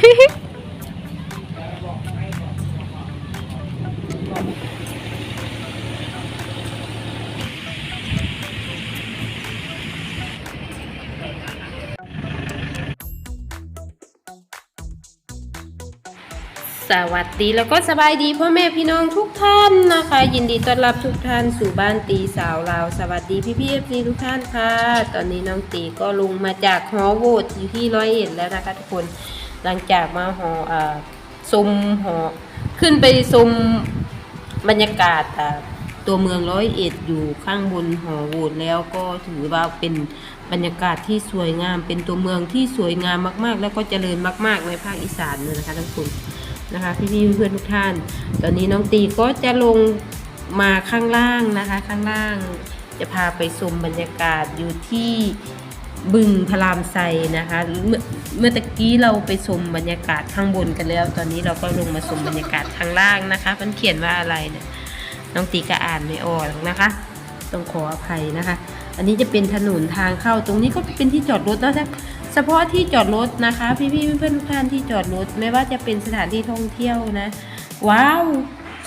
สวัสดีแล้วก็สบายดีพ่อแม่พี่น้องทุกท่านนะคะ ยินดีต้อนรับทุกท่านสู่บ้านตีสาวลาวสวัสดีพี่พี่เอฟซีทุกท่านค่ะ ตอนนี้น้องตีก็ลงมาจากหอโวตอยู่ที่ร้อยเอ็ดแล้วนะคะทุกคน หลังจากมาหออ่าชมหอขึ้นไปชมบรรยากาศอ่าตัวเมืองร้อยเอ็ดอยู่ข้างบนหอโหวตแล้วก็ถือว่าเป็นบรรยากาศที่สวยงาม เป็นตัวเมืองที่สวยงามมาก ๆ แล้วก็เจริญมาก ๆ ในภาคอีสานเลยนะคะทุกคนนะคะพี่ๆเพื่อนทุกท่าน ตอนนี้น้องตีก็จะลงมาข้างล่างนะคะ ข้างล่างจะพาไปชมบรรยากาศอยู่ที่ บึงพระรามไซนะคะเมื่อเมื่อตะกี้เราไปชมบรรยากาศข้างบนกันแล้ว ตอนนี้เราก็ลงมาชมบรรยากาศข้างล่างนะคะ มันเขียนว่าอะไรเนี่ยน้องตีก็อ่านไม่ออกนะคะ ต้องขออภัยนะคะ อันนี้จะเป็นถนนทางเข้าตรงนี้ก็เป็นที่จอดรถนะคะเฉพาะที่จอดรถนะคะ พี่ๆเพื่อนๆทุกท่านที่จอดรถไม่ว่าจะเป็นสถานที่ท่องเที่ยวนะ ว้าว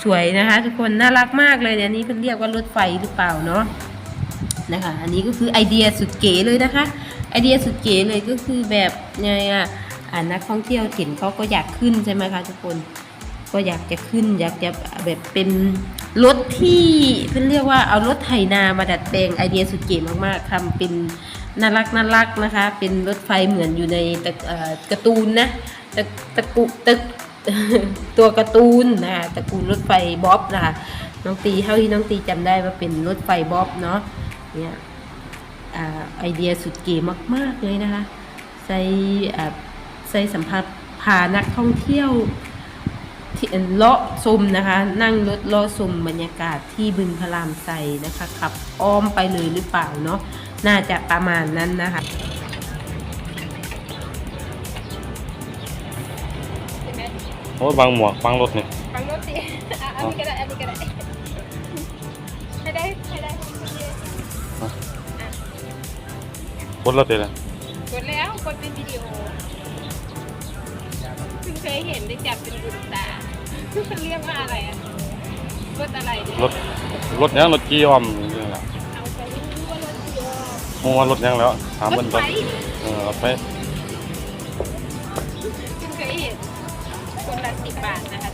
สวยนะคะ ทุกคนน่ารักมากเลยเนี่ยนนี้เพิ่นเรียกว่ารถไฟหรือเปล่าเนาะ นะคะ อันนี้ก็คือไอเดียสุดเก๋เลยนะคะ ไอเดียสุดเก๋เลยก็คือแบบไงอะอ่านักท่องเที่ยวเห็นเขาก็อยากขึ้นใช่ไหมคะทุกคน ก็อยากจะขึ้น อยากจะแบบเป็นรถที่เพื่อนเรียกว่าเอารถไถนามาดัดแปลงไอเดียสุดเก๋มากๆทำเป็นน่ารักน่ารักนะคะ เป็นรถไฟเหมือนอยู่ในตะการ์ตูนนะตะตะกุตะตัวการ์ตูนนะคะตระกูลรถไฟบ๊อบนะคะน้องตีเท่าที่น้องตีจำได้ว่าเป็นรถไฟบ๊อบเนาะ เนี่ยอ่าไอเดียสุดเก๋มาก ๆ เลยนะคะ ใส่อ่าใส่สัมผัสพานักท่องเที่ยวที่เลาะชมนะคะ นั่งรถเลาะชมบรรยากาศที่บึงพระรามไซนะคะขับอ้อมไปเลยหรือเปล่าเนาะน่าจะประมาณนั้นนะคะโอ้ยบางหมวกบางรถนี่ฟังรถสิอะอันนี้ก็ได้อันนี้ก็ได้ รถรถเลยนะกดแล้วกดเป็นวิดีโอเพิ่งเคยเห็นได้จับเป็นบุญตามันเรียกว่าอะไรอะรถอะไรเนี่ยรถรถยังรถจีออมนี่แหละเอาไปไม่รู้ว่ารถเดียวโมว่ารถยังแล้วถามรมันถก่ไฟอนเออรถไฟเพิ่งเคยเห็นคนละสิบบาทนะคะ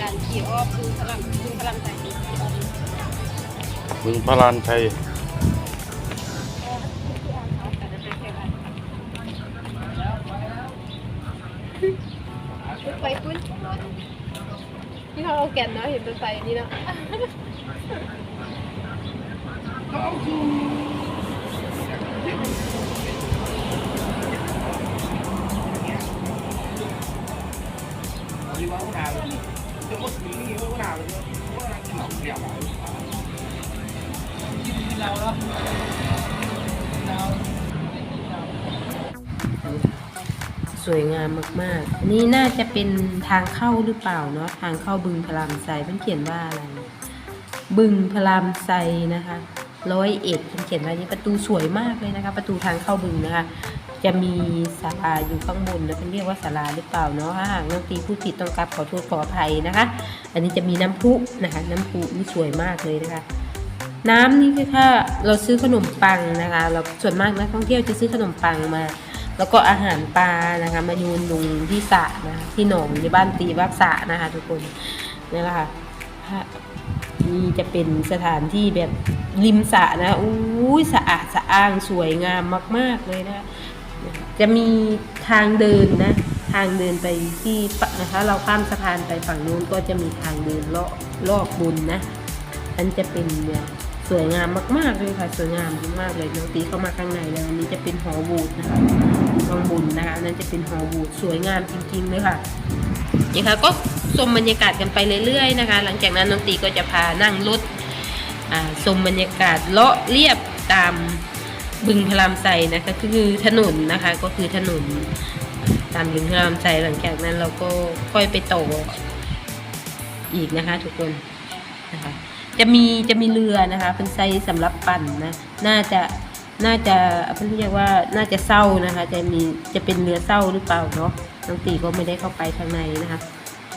การขี่อ้อมดูพลังดูพลังใจดีขี่อ้อมบึงพระลานชัย ยนี่เขาเอาแก่นนะเห็นรถไฟนี่เนาะ สวยงามมากๆ นี่น่าจะเป็นทางเข้าหรือเปล่าเนาะทางเข้าบึงพรามไซมันเขียนว่าอะไร บึงพรามไซนะคะร้อยเอ็ดมันเขียนว่านี่ประตูสวยมากเลยนะคะ ประตูทางเข้าบึงนะคะ จะมีศาลาอยู่ข้างบนนะเป็นเรียกว่าศาลาหรือเปล่าเนาะถ้าหากน้องตีผู้ผิดต้องกราบขอโทษขออภัยนะคะ อันนี้จะมีน้ำพุนะคะ น้ำพุนี่สวยมากเลยนะคะน้ำนี่คือถ้าเราซื้อขนมปังนะคะ เราส่วนมากนักท่องเที่ยวจะซื้อขนมปังมา แล้วก็อาหารปลานะคะ มาโยนลงที่สระนะคะที่หนองในบ้านตีวักสระนะคะ ทุกคนนี่แหละค่ะนี่จะเป็นสถานที่แบบริมสระนะอู้ยสะอาดสะอ้างสวยงามมาก ๆเลยนะ จะมีทางเดินนะ ทางเดินไปที่นะคะ เราข้ามสะพานไปฝั่งนู้นก็จะมีทางเดินเลาะรอบบุญนะอันจะเป็นเนี่ย สวยงามมากๆเลยค่ะ สวยงามมากๆเลยน้องตีเข้ามาข้างในแล้วอันนี้จะเป็นหอบูดนะคะข้างบนนะคะอันนั้นจะเป็นหอบูดสวยงามจริงๆเลยค่ะนี่ค่ะก็ชมบรรยากาศกันไปเรื่อยๆนะคะ หลังจากนั้นน้องตีก็จะพานั่งรถชมบรรยากาศเลาะเรียบตามบึงพระรามไซนะคะก็คือถนนนะคะก็คือถนนตามบึงพระรามไซหลังจากนั้นเราก็ค่อยไปต่ออีกนะคะ ทุกคนนะคะ จะมีจะมีเรือนะคะ เป็นไซส์สำหรับปั่นนะน่าจะน่าจะเพื่อนเรียกว่าน่าจะเศร้านะคะ จะมีจะเป็นเรือเศร้าหรือเปล่าเนาะน้องตีก็ไม่ได้เข้าไปข้างในนะคะ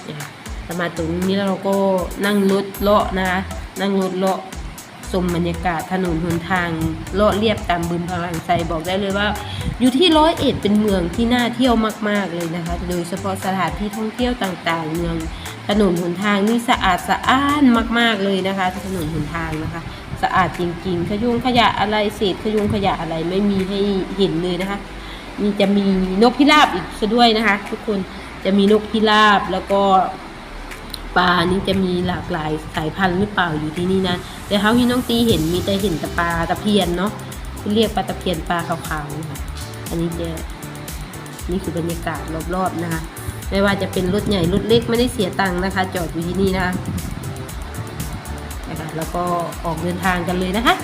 เนี่ยแต่มาตรงนี้แล้วเราก็นั่งรถเลาะนะคะนั่งรถเลาะชมบรรยากาศถนนหนทางเลาะเรียบตามบึงพลังไซบอกได้เลยว่า อยู่ที่ร้อยเอ็ดเป็นเมืองที่น่าเที่ยวมาก ๆเลยนะคะ โดยเฉพาะสถานที่ท่องเที่ยวต่างๆ เมือง ถนนหนทางนี่สะอาดสะอ้านมาก ๆเลยนะคะ ถนนหนทางนะคะ สะอาดจริง ๆ ขยุงขยะอะไรเศษขยุงขยะอะไรไม่มีให้เห็นเลยนะคะ มีจะมีนกพิราบอีกซะด้วยนะคะ ทุกคนจะมีนกพิราบแล้วก็ปลานี่จะมีหลากหลายสายพันธุ์หรือเปล่าอยู่ที่นี่นะแต่เท่าที่น้องตีเห็นมีแต่เห็นแต่ปลาตะเพียนเนาะที่เรียกปลาตะเพียนปลาขาวๆนะคะอันนี้จะนี่คือบรรยากาศรอบๆนะคะ ไม่ว่าจะเป็นรถใหญ่รถเล็กไม่ได้เสียตังค์นะคะ จอดอยู่ที่นี่นะคะนะคะแล้วก็ออกเดินทางกันเลยนะคะ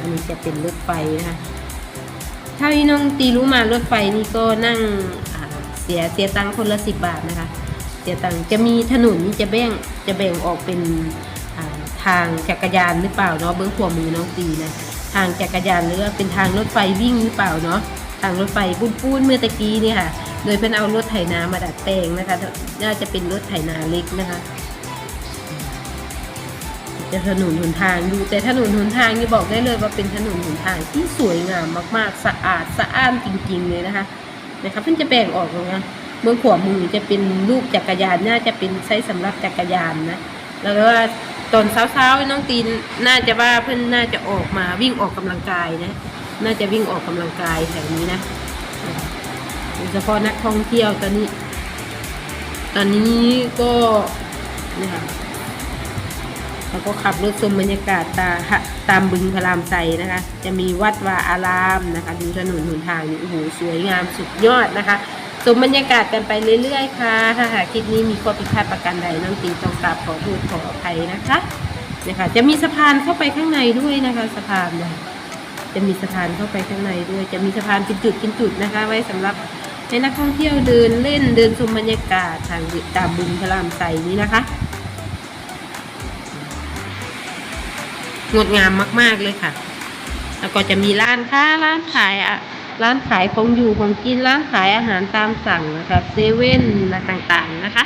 อันนี้จะเป็นรถไฟนะคะถ้าที่น้องตีรู้มารถไฟนี่ก็นั่งเสียเสียตังค์คนละสิบบาทนะคะ เสียตังค์จะมีถนนนี่จะแบ่งจะแบ่งออกเป็นทางจักรยานหรือเปล่าเนาะเบื้องขวามือน้องตีนะทางจักรยานหรือว่าเป็นทางรถไฟวิ่งหรือเปล่าเนาะทางรถไฟปุ้นๆเมื่อตะกี้นี่ค่ะ โดยเพิ่อนเอารถไถนามาดัดแปลงนะคะน่าจะเป็นรถไถนาเล็กนะคะจะถนนหนทางดูแต่ถนนหนทางนี่บอกได้เลยว่าเป็นถนนหนทางที่สวยงามมาก ๆ สะอาดสะอ้านจริง ๆ เลยนะคะนะคะเพิ่งจะแบ่งออกเลยนะเมืองขวามือจะเป็นรูปจักรยานน่าจะเป็นไซส์สำหรับจักรยานนะแล้วก็ตอนเช้าๆน้องตีนน่าจะว่าเพื่อนน่าจะออกมาวิ่งออกกำลังกายนะ น่าจะวิ่งออกกำลังกายแถวนี้นะ ยเฉพาะนักท่องเที่ยวตอนนี้ ตอนนี้ก็นี่ค่ะแล้วก็ขับรถชมบรรยากาศตาตามบึงพระรามไซนะคะ จะมีวัดวาอารามนะคะ ดูถนนหนทางนี่โอ้โหสวยงามสุดยอดนะคะชมบรรยากาศกันไปเรื่อยๆค่ะถ้าหากคลิปนี้มีข้อผิดพลาดประการใดน้องตีต้องกราบขอโทษขออภัยนะคะนะคะจะมีสะพานเข้าไปข้างในด้วยนะคะสะพานเนี่ยจะมีสะพานเข้าไปข้างในด้วย จะมีสะพานเป็นจุดเป็นจุดนะคะ ไว้สำหรับ ให้นักท่องเที่ยวเดินเล่นเดินชมบรรยากาศทางตามบึงพระรามไซนี้นะคะงดงามมาก ๆเลยค่ะ แล้วก็จะมีร้านค้าร้านขายอะร้านขายของอยู่ของกินร้านขายอาหารตามสั่งนะคะเซเว่นต่างๆนะคะ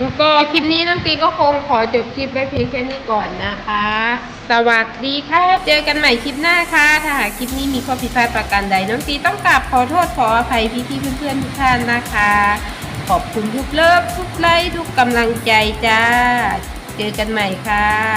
แล้วก็คลิปนี้น้องตีก็คงขอจบคลิปไว้เพียงแค่นี้ก่อนนะคะ สวัสดีค่ะ เจอกันใหม่คลิปหน้าค่ะ ถ้าหากคลิปนี้มีข้อผิดพลาดประการใด น้องตีต้องกราบขอโทษขออภัยพี่ๆเพื่อนๆทุกท่านนะคะ ขอบคุณทุกเลิฟทุกไลค์ทุกกำลังใจจ้า เจอกันใหม่ค่ะ